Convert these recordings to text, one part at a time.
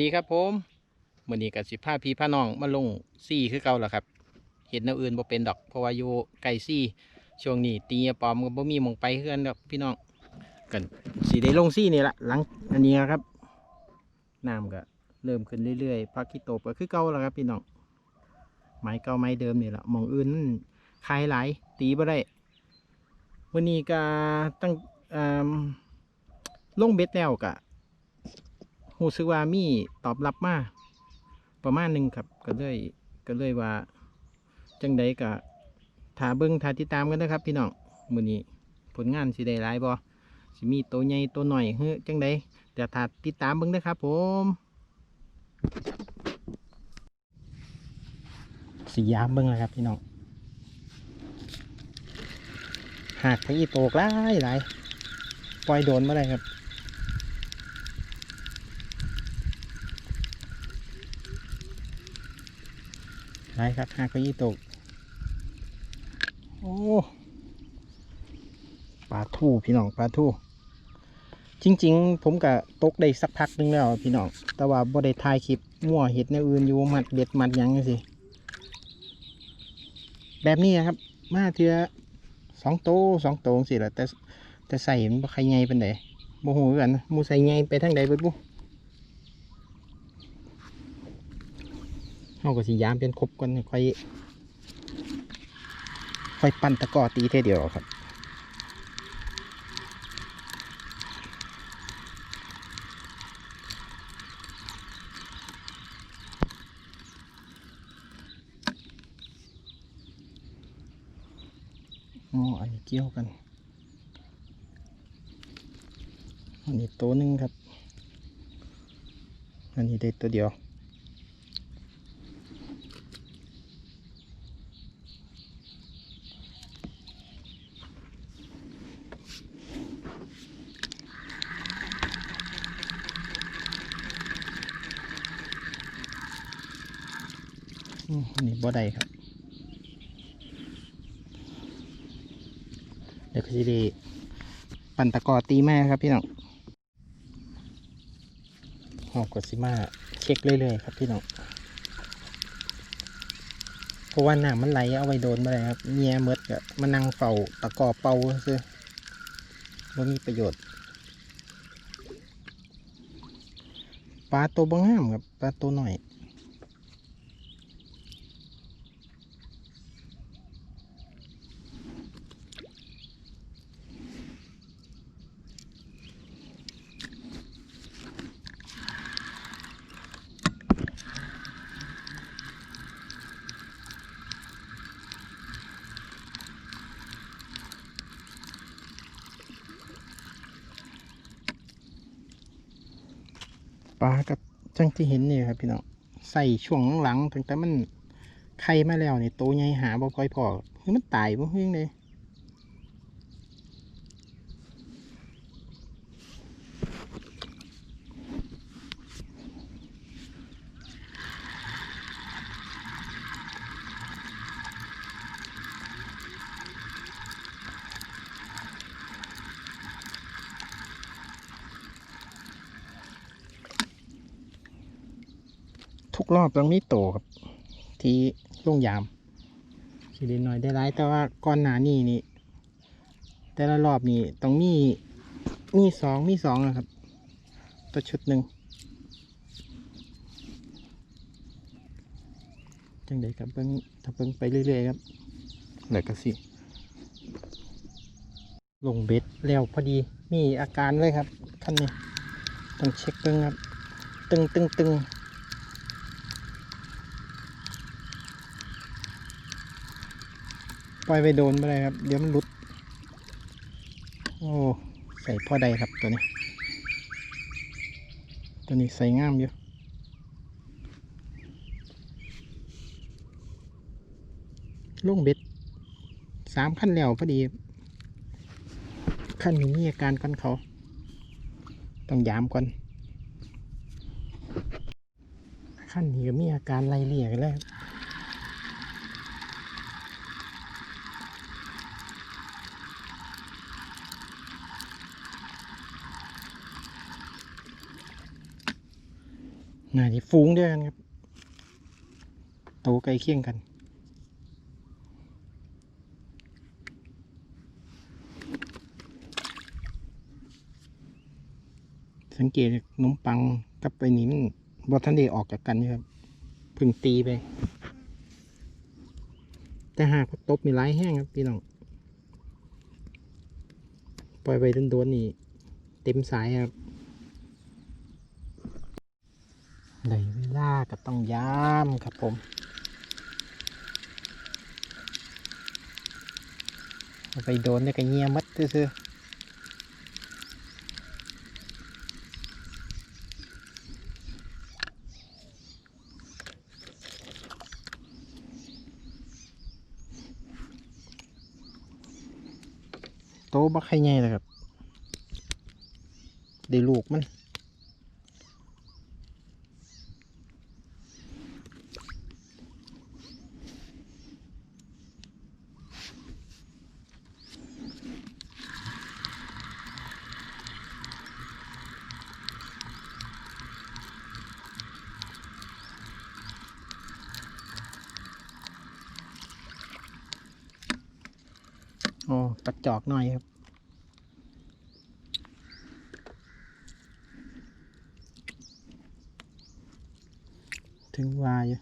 ดีครับผมมื่อนี้กับสิพาพี่พาน้องมาลงซี่คือเก่าแล้วครับ เห็ดแนวอื่นบ่เป็นดอกเพราะว่าอยู่ไก่ซี่ช่วงนี้ตีปอมก็บ่มีมองไปเฮือนดอกพี่น้องกันสีได้ลงซี่นี่ละหลังอันนี้ครับน้ำก็เริ่มขึ้นเรื่อยๆพักขี้โตก็คือเก่าแล้วครับพี่น้องไม้เก่าไม้เดิมนี่แหละมองอื่นคลายหลายตีบ่ได้วันนี้ก็ตั้งอ่าลงเบ็ดแล้วกะ หูซึกว่ามีตอบรับมาประมาณหนึ่งครับ ก็เลยก็เลยว่า จังใดก็ถาเบิ้งถาติดตามกันนะครับ พี่น้องมือนี้ผลงานสิได้หลายบ่สิมีตัวใหญ่ตัวหน่อยเฮ้จังใดแต่ถาติดตามเบิ้งนะครับ ผมสียามเบิ้งแล้วครับพี่น้องหากพระอีโตกหลายหลายปล่อยโดนมาเลยครับ ไรครับห้ากไปยี่ตก โอ้ ปลาทู่พี่น้องปลาทู่ จริง ๆ ผมก็ตกได้สักพักหนึงแล้วพี่น้อง แต่ว่าบ่ได้ถ่ายคลิปมั่วเห็ดในอื่นอยู่มัดเบ็ดมัดยังสิ แบบนี้นะครับ มาเทือสองโตสองโตสิละแต่แต่ใส่มันบ่ใครไงเป็นไดโมโหกันมูใส่ไงไปทางใดเบิดบุ เขาก็สิยามเป็นครบกันค่อย ค่อยปั้นตะก้อตีเท่เดียวครับอ๋ออันนี้เกี่ยวกัน อันนี้ตัวหนึ่งครับ อันนี้ได้ตัวเดียว อืมอันนี้ บ่ได้ครับเดี๋ยวก็จะได้ปั่นตะกอตีแม่ครับพี่น้องหอกกดซิมาเช็คเรื่อยๆครับพี่น้องเพราะว่าน้ำมันไหลเอาไว้โดนมาเลยครับเงียเมดก็มานั่งเฝ้าตะกอเป่าซื้อว่ามีประโยชน์ปลาตัวบางงามครับปลาตัวหน่อย ปลากับจังที่เห็นนี่ครับพี่น้องใส่ช่วงหลังๆตั้งแต่มันไข่มาแล้วนี่ตัวใหญ่หาบ่ค่อยพอคือมันตายบ่เฮ้ยงเลย กรอบต้องมีโตครับ ที่ลงยามสิได้น้อยได้ร้ายแต่ว่าก่อนหน้านี้นี่แต่ละรอบนี่ต้องมีมีสองมีสองนะครับ ตัวชุดหนึ่งจังใดครับเบิ้งถ้าเบิ้งไปเรื่อยๆครับแล้วก็สิลงเบ็ดแล้วพอดีมีอาการเลยครับคันนี้ต้องเช็คเบิ้งครับ ตึงตึงตึง ปล่อยไปโดนไปเลยครับ เดี๋ยวมันหลุด โอ้ใส่พ่อใดครับตัวนี้ ตัวนี้ใส่งามอยู่ลงเบ็ดสามขั้นแล้วพอดีขั้นนี้มีอาการก่อนเขา ต้องยามก่อนขั้นนี้ก็มีอาการไล่เลี่ยกันแล้ว น่าจะฟุ้งด้วยกันครับโตใกล้เคียงกัน สังเกตขนมปังกับไปนี่มันบอทันเดออกจากกันอยู่ครับพึ่งตีไป แต่หากพักตบมีหลายแห้งครับพี่น้องปล่อยไปโดนๆนี่ เต็มสายครับ ได้เวลาก็ต้องยามครับผมไปโดนเนี่ยก็เงียมัดซื่อๆโตบักไข่ใหญ่เลยครับได้ลูกมัน อ๋อกระจอกหน่อยครับ ถึงวาอยู่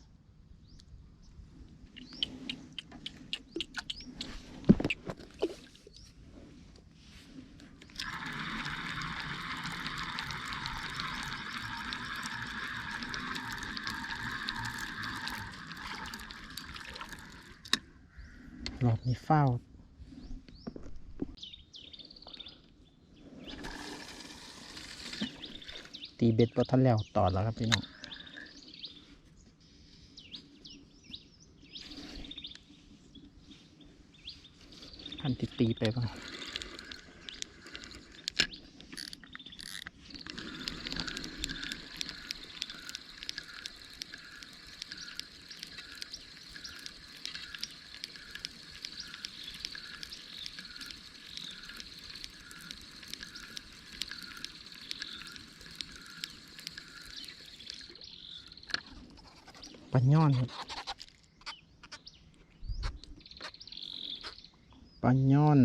รอบนี้เฝ้า ตีเบ็ดบอทันแล้วต่อแล้วครับพี่น้องท่านติดตีไปบ้าง ปัญญอนครับปัญญอน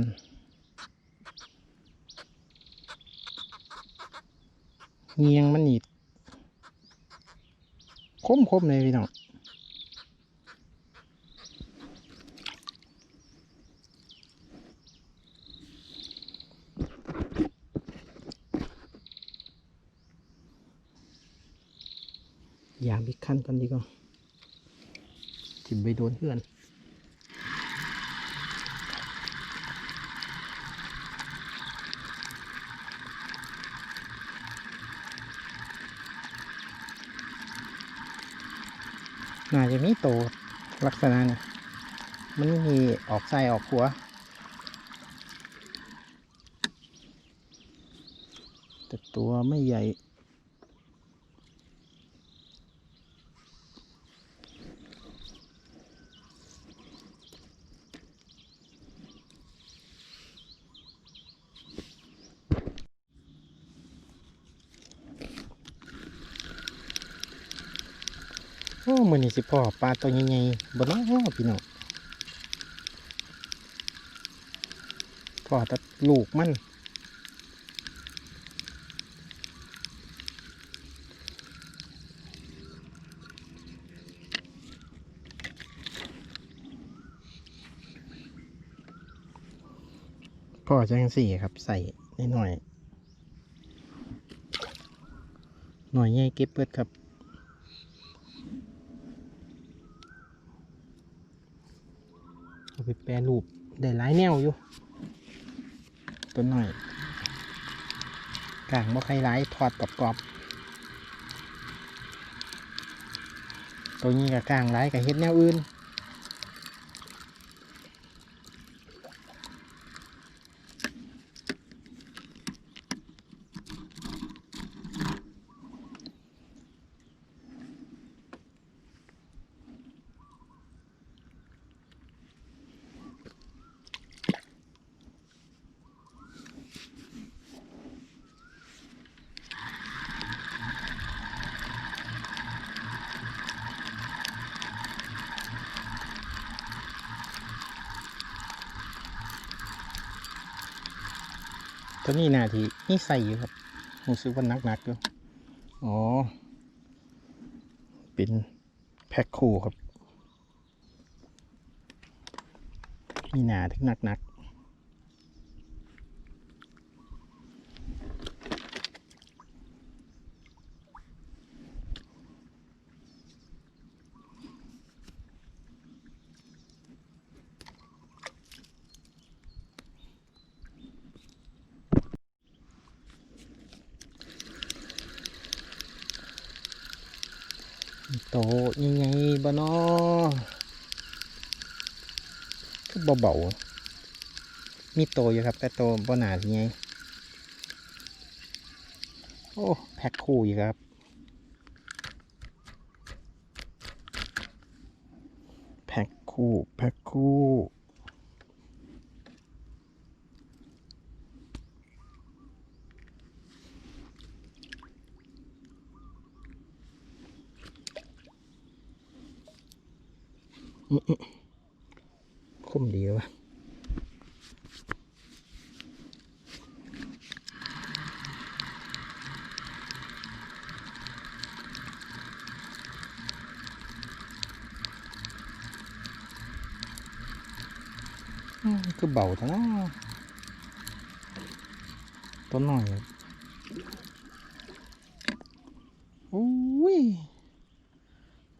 เงียงมันหนี่คมคมเลยพี่น้องอย่ามอีกขั้นกันดีกว่า ถิ่มไปโดนเพื่อนน่าจะมีโตลักษณะนี้มันมีออกไส้ออกหัว แต่ตัวไม่ใหญ่ อ้มือนี่สิพ่อปลาตัวใหญ่ๆบนน้องพี่น้องพ่อแตะลูกมันพ่อจังสี่ครับใส่นิดหน่อย หน่อยใหญ่เก็บเปิดครับ เอาไปแปรรูปได้หลายแนวอยู่ตัวหน่อยกลางบ่ใครหลายถอดกรอบๆตัวนี้กับกลางหลายกับเฮ็ดแนวอื่น ตัวนี้นาทีนี่ใส่อยู่ครับรู้สึกว่านักๆอยู่อ๋อ เป็นแพ็คคู่ครับมีหนาถึงหนักๆ โตยังไงบ้านอคือเบาๆมีโตอยู่ครับ แต่โตบ่หนาสิไงโอ้แพ็คคู่อยู่ครับแพ็คคู่แพ็คคู่ คมดีวะคือเบาทั้งนั้นต้นหน่อยครับโอ้ย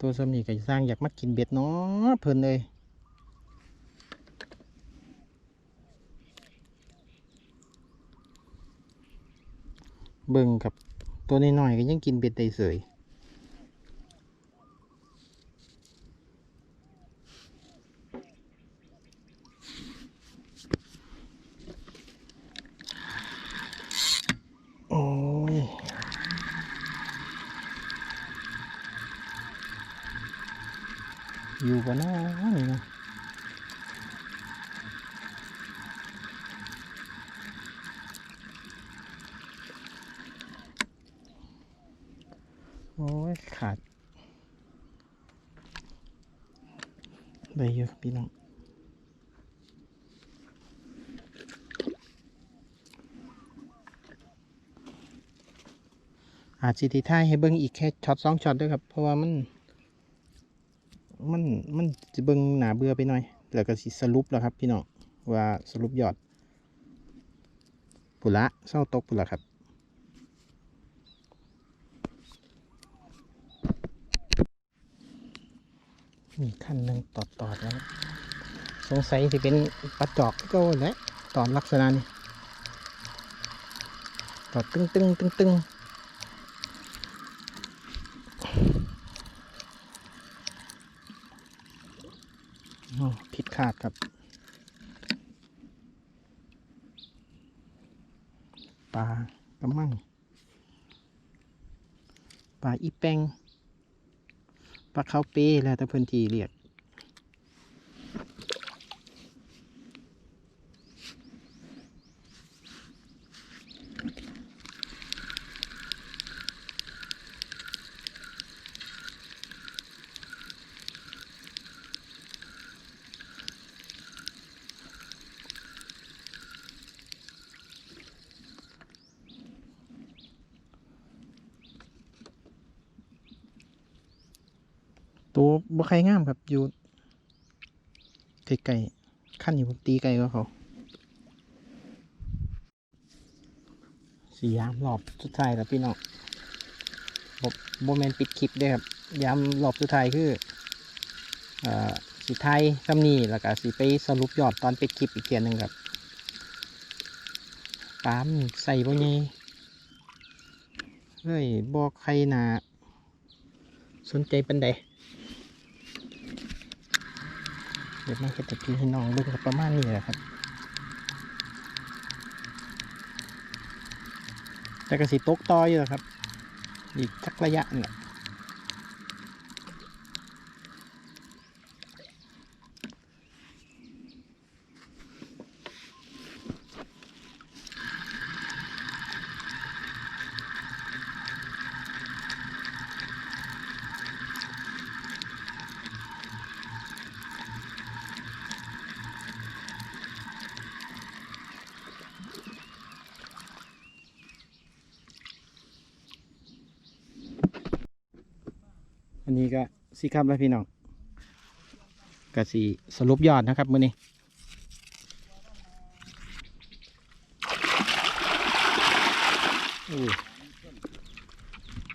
ตัวสมีก็สร้างอยากมากินเบ็ดเนาะเพลินเลยเบิ่งกับตัวน้อยๆก็ยังกินเบ็ดได้เสยโอ้ย อยู่กันนะนี่นะโอ้ยขาดได้เยอะพี่น้องอาจสิที่ท้ายให้เบิ่งอีกแค่ช็อตสองช็อตด้วยครับ เพราะว่ามัน มันมันจะเบิ่งหนาเบื่อไปหน่อย แล้วก็สิสรุปแล้วครับพี่น้องว่าสรุปยอดปุระเศร้าตกปุระครับมีขั้นหนึ่งตอดตอดแล้วสงสัยที่เป็นปลาจอกก็แหละตอนลักษณะนี้ตอดตึงตึงตึงตึง ผิดคาดครับ ปลากระมัง ปลาอีแปงปลาเขาวเป้แล้วแต่พื้นที่เรียก บ่ใครงามครับอยู่ไกลๆขั้นอยู่ผมตีไกลก็เขาสียามรอบสุดท้ายแล้วพี่น้องบบโบแมนปิดคลิปด้อครับยามรอบสุดท้ายคืออสีไทยซ้ำนี่แล้วก็สีไปสรุปยอดตอนปิดคลิปอีกเทียนหนึ่งครับปามใส่บ่ไงเฮ้ยบอกใครนาสนใจเป็นใด เดี๋ยวมาเห็ดแตะพี่ให้น้องเบิ่งกับประมาณนี้แหละครับ แต่กระสีตกต่ออยู่แล้วครับ อีกสักระยะหนึง นนี้ก็สิครับแล้วพี่น้องก็สิสรุปยอดนะครับมื้อนี้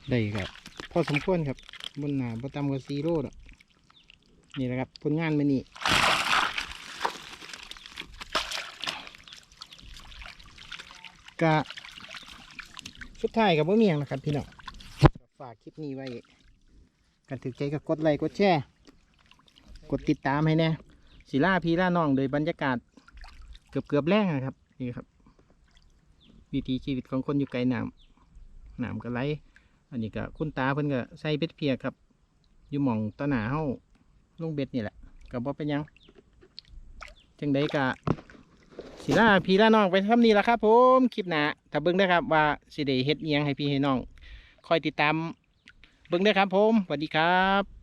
ได้ครับพอสมควรครับบนหนาบ่ต่ำกว่าซีโร่ดอกนี่แหละครับผลงานมื้อนี้ก็สุดท้ายกับบ่มียงนะครับ พี่น้องฝากคลิปนี้ไว้ กันถือใจก็กดไลค์กดแชร์กดติดตามให้แน่ศิลาพีล่าน้องโดยบรรยากาศเกือบเกือบๆแรงอะครับนี่ครับ วิถีชีวิตของคนอยู่ไกลหน้ำน้ำก็ไลอันนี้ก็คุณตาเพิ่นก็ใส่เบ็ดเพียครับ อยู่หม่องตะหนาเฮาลุงเบ็ดนี่แหละก็บ่เป็นยังจังใดก็ศิลาพีล่าน้องไปทำนี่ละครับผมคลิปหนาถ้าเบิ่งได้ครับว่าสิได้เฮ็ดเอิหยังให้พี่ให้น้องคอยติดตาม เบิ่งด้อครับผมสวัสดีครับ